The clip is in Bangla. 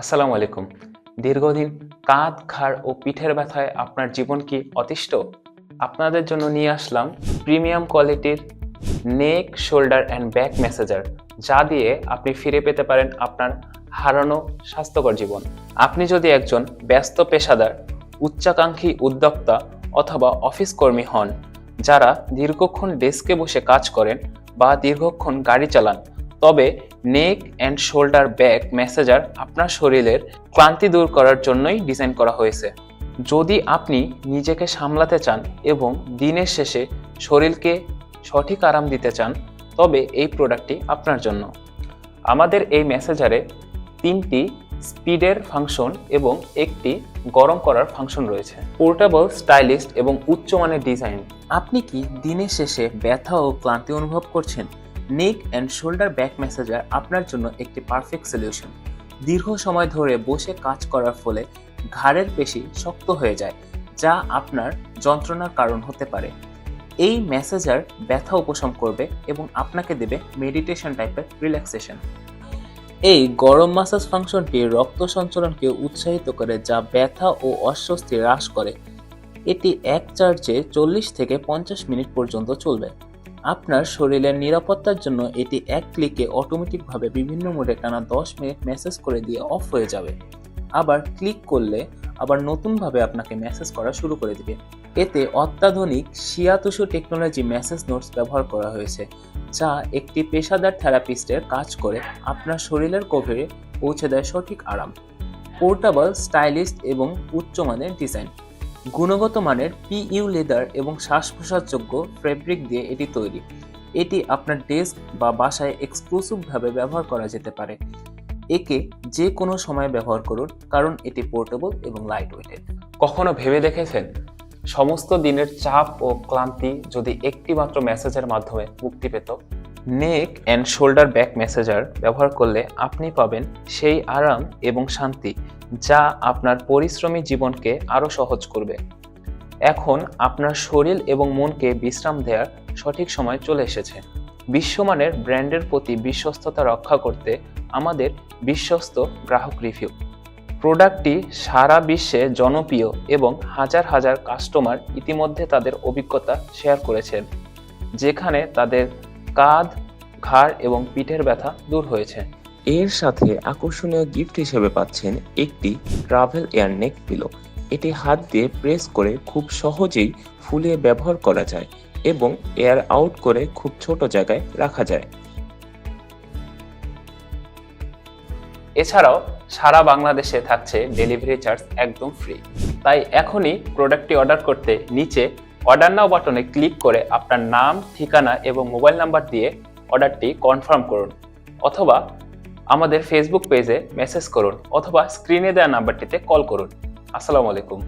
আসসালামু আলাইকুম। দীর্ঘদিন কাঁধ, ঘাড় ও পিঠের ব্যথায় আপনার জীবন কি অতিষ্ঠ? আপনাদের জন্য নিয়ে আসলাম প্রিমিয়াম কোয়ালিটির neck shoulder and back massager, যা দিয়ে আপনি ফিরে পেতে পারেন আপনার হারানো স্বাস্থ্যকর জীবন। আপনি যদি একজন ব্যস্ত পেশাদার, উচ্চাকাঙ্ক্ষী উদ্যোক্তা অথবা অফিস কর্মী হন, যারা দীর্ঘক্ষণ ডেস্কে বসে কাজ করেন বা দীর্ঘক্ষণ গাড়ি চালান তবে neck and shoulder back massager আপনার শরীরের ক্লান্তি দূর করার জন্যই ডিজাইন করা হয়েছে। যদি আপনি নিজেকে সামলাতে চান এবং দিনের শেষে শরীরকে সঠিক আরাম দিতে চান, তবে এই প্রোডাক্টটি আপনার জন্য। আমাদের এই মেসেজারে তিনটি স্পিডের ফাংশন এবং একটি গরম করার ফাংশন রয়েছে। পোর্টেবল স্টাইলিস্ট এবং উচ্চমানের ডিজাইন। আপনি কি দিনের শেষে ব্যথা ও ক্লান্তি অনুভব করছেন? Neck and shoulder back massager আপনার জন্য একটি পারফেক্ট সলিউশন দীর্ঘ সময় ধরে বসে কাজ করার ফলে ঘাড়ের পেশি শক্ত হয়ে যায়, যা আপনার যন্ত্রণার কারণ হতে পারে। এই ম্যাসেজার ব্যথা উপশম করবে এবং আপনাকে দেবে মেডিটেশন টাইপের রিল্যাক্সেশন এই গরম মাসাজ ফাংশনটি রক্ত সঞ্চালনকে উৎসাহিত করে, যা ব্যথা ও অস্বস্তি হ্রাস করে। এটি এক চার্জে চল্লিশ থেকে পঞ্চাশ মিনিট পর্যন্ত চলবে। আপনার শরীরের নিরাপত্তার জন্য এটি এক ক্লিকে অটোমেটিকভাবে বিভিন্ন মোডে টানা দশ মিনিট মেসেজ করে দিয়ে অফ হয়ে যাবে। আবার ক্লিক করলে আবার নতুনভাবে আপনাকে মেসেজ করা শুরু করে দিবে। এতে অত্যাধুনিক শিয়াতুসু টেকনোলজি মেসেজ নোটস ব্যবহার করা হয়েছে, যা একটি পেশাদার থেরাপিস্টের কাজ করে আপনার শরীরের গভীরে পৌঁছে দেয় সঠিক আরাম। পোর্টেবল স্টাইলিস্ট এবং উচ্চমানের ডিজাইন। গুণগত মানের পিইউ লেদার এবং শ্বাস প্রশ্বাসযোগ্য ফেব্রিক দিয়ে এটি তৈরি। এটি আপনার ডেস্ক বা বাসায় এক্সক্লুসিভভাবে ব্যবহার করা যেতে পারে। একে যে কোনো সময় ব্যবহার করুন, কারণ এটি পোর্টেবল এবং লাইট ওয়েটেড কখনো ভেবে দেখেছেন? সমস্ত দিনের চাপ ও ক্লান্তি যদি একটি মাত্র মেসেজের মাধ্যমে মুক্তি পেত neck and shoulder back massager ব্যবহার করলে আপনি পাবেন সেই আরাম এবং শান্তি যা আপনার পরিশ্রমী জীবনকে আরও সহজ করবে। এখন আপনার শরীর এবং মনকে বিশ্রাম দেওয়ার সঠিক সময় চলে এসেছে। বিশ্বমানের ব্র্যান্ডের প্রতি বিশ্বস্ততা রক্ষা করতে আমাদের বিশ্বস্ত গ্রাহক রিভিউ। প্রোডাক্টটি সারা বিশ্বে জনপ্রিয় এবং হাজার হাজার কাস্টমার ইতিমধ্যে তাদের অভিজ্ঞতা শেয়ার করেছেন, যেখানে তাদের কাঁধ ঘাড় এবং পিঠের ব্যথা দূর হয়েছে। এর সাথে আকর্ষণীয় গিফট হিসেবে পাচ্ছেন একটি ট্রাভেল এয়ার নেক পিলো এটি হাত দিয়ে প্রেস করে খুব সহজেই ফুলিয়ে ব্যবহার করা যায় এবং এয়ার আউট করে খুব ছোট জায়গায় রাখা যায়। এছাড়াও সারা বাংলাদেশে থাকছে ডেলিভারি চার্জ একদম ফ্রি তাই এখনই প্রোডাক্টটি অর্ডার করতে নিচে অর্ডার নাও বাটনে ক্লিক করে আপনার নাম, ঠিকানা এবং মোবাইল নাম্বার দিয়ে অর্ডারটি কনফার্ম করুন অথবা আমাদের ফেসবুক পেজে মেসেজ করুন অথবা স্ক্রিনে দেওয়া নাম্বারটিতে কল করুন। আসসালামু আলাইকুম।